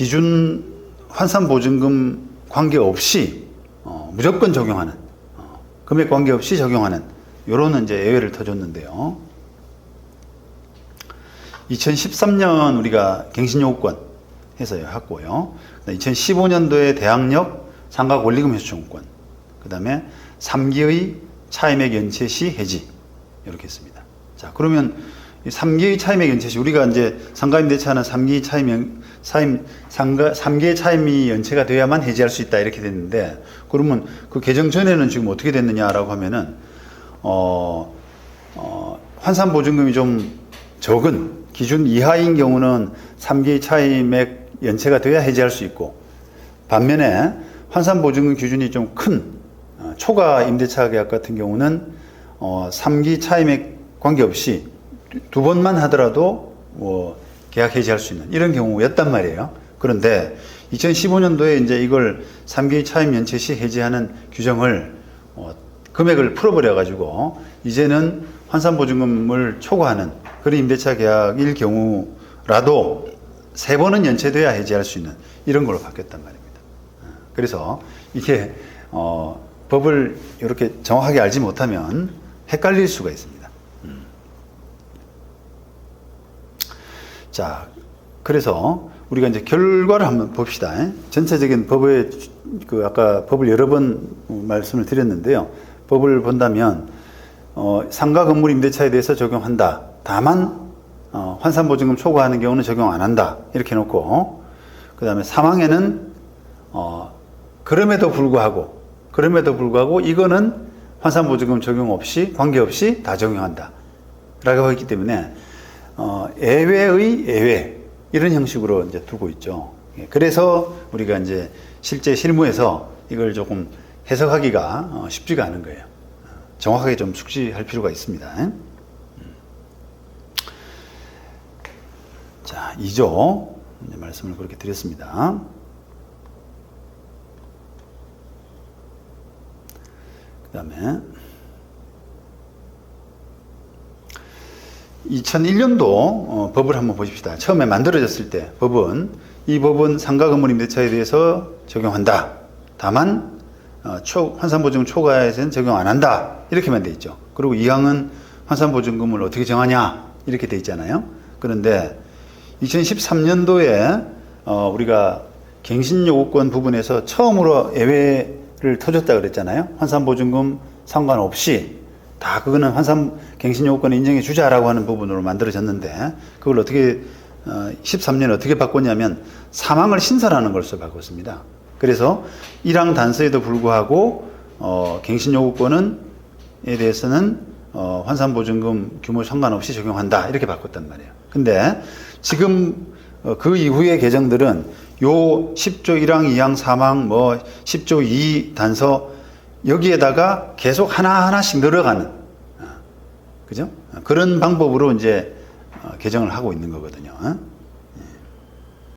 기준 환산 보증금 관계없이 어, 무조건 적용하는 어, 금액 관계없이 적용하는 요런 이제 예외를 터줬는데요. 2013년 우리가 갱신요구권 해서 했고요. 2015년도에 대학력 상가 권리금 회수청구권, 그 다음에 3기의 차임액 연체 시 해지 이렇게 했습니다. 자 그러면 이 3기의 차임액 연체 시 우리가 이제 상가임 대차는 3기 차임 차임 상가 3기의 차임이 연체가 돼야만 해지할 수 있다 이렇게 됐는데 그러면 그 개정 전에는 지금 어떻게 됐느냐라고 하면은 어, 어 환산 보증금이 좀 적은 기준 이하인 경우는 3기 차임액 연체가 돼야 해지할 수 있고 반면에 환산 보증금 기준이 좀큰 초과 임대차 계약 같은 경우는 어, 3기 차임액 관계없이 두 번만 하더라도 뭐 계약 해지할 수 있는 이런 경우였단 말이에요. 그런데 2015년도에 이제 이걸 3기 차임 연체 시 해지하는 규정을 어, 금액을 풀어버려 가지고 이제는 환산 보증금을 초과하는 그런 임대차 계약일 경우라도 세 번은 연체돼야 해지할 수 있는 이런 걸로 바뀌었단 말입니다. 어, 그래서 이게 어, 법을 이렇게 정확하게 알지 못하면 헷갈릴 수가 있습니다. 음. 자, 그래서 우리가 이제 결과를 한번 봅시다. 전체적인 법의 그 아까 법을 여러 번 말씀을 드렸는데요. 법을 본다면 어, 상가 건물 임대차에 대해서 적용한다. 다만 어, 환산보증금 초과하는 경우는 적용 안 한다. 이렇게 놓고 그 다음에 사망에는 어, 그럼에도 불구하고 그럼에도 불구하고 이거는 환산보증금 적용 없이 관계없이 다 적용한다. 라고 했기 때문에 어, 예외의 예외 이런 형식으로 이제 두고 있죠. 예, 그래서 우리가 이제 실제 실무에서 이걸 조금 해석하기가 어, 쉽지가 않은 거예요. 정확하게 좀 숙지할 필요가 있습니다. 음. 자, 2조 이제 말씀을 그렇게 드렸습니다. 그 다음에 2001년도 어, 법을 한번 보십시다. 처음에 만들어졌을 때 법은 이 법은 상가 건물 임대차에 대해서 적용한다. 다만 어, 초, 환산보증금 초과에서는 적용 안 한다. 이렇게만 돼 있죠. 그리고 이항은 환산보증금을 어떻게 정하냐 이렇게 돼 있잖아요. 그런데 2013년도에 어, 우리가 갱신요구권 부분에서 처음으로 예외를 터줬다 그랬잖아요. 환산보증금 상관없이 다 그거는 환산 갱신요구권 인정해 주자라고 하는 부분으로 만들어졌는데 그걸 어떻게 어, 13년 어떻게 바꿨냐면 사망을 신설하는 것으로 바꿨습니다. 그래서 1항 단서에도 불구하고 어, 갱신요구권은 에 대해서는 어, 환산 보증금 규모 상관없이 적용한다 이렇게 바꿨단 말이에요. 근데 지금 어, 그 이후의 개정들은 요 10조 1항, 2항, 3항, 뭐 10조 2 단서 여기에다가 계속 하나하나씩 늘어가는 어, 그죠? 그런 방법으로 이제 어, 개정을 하고 있는 거거든요. 어?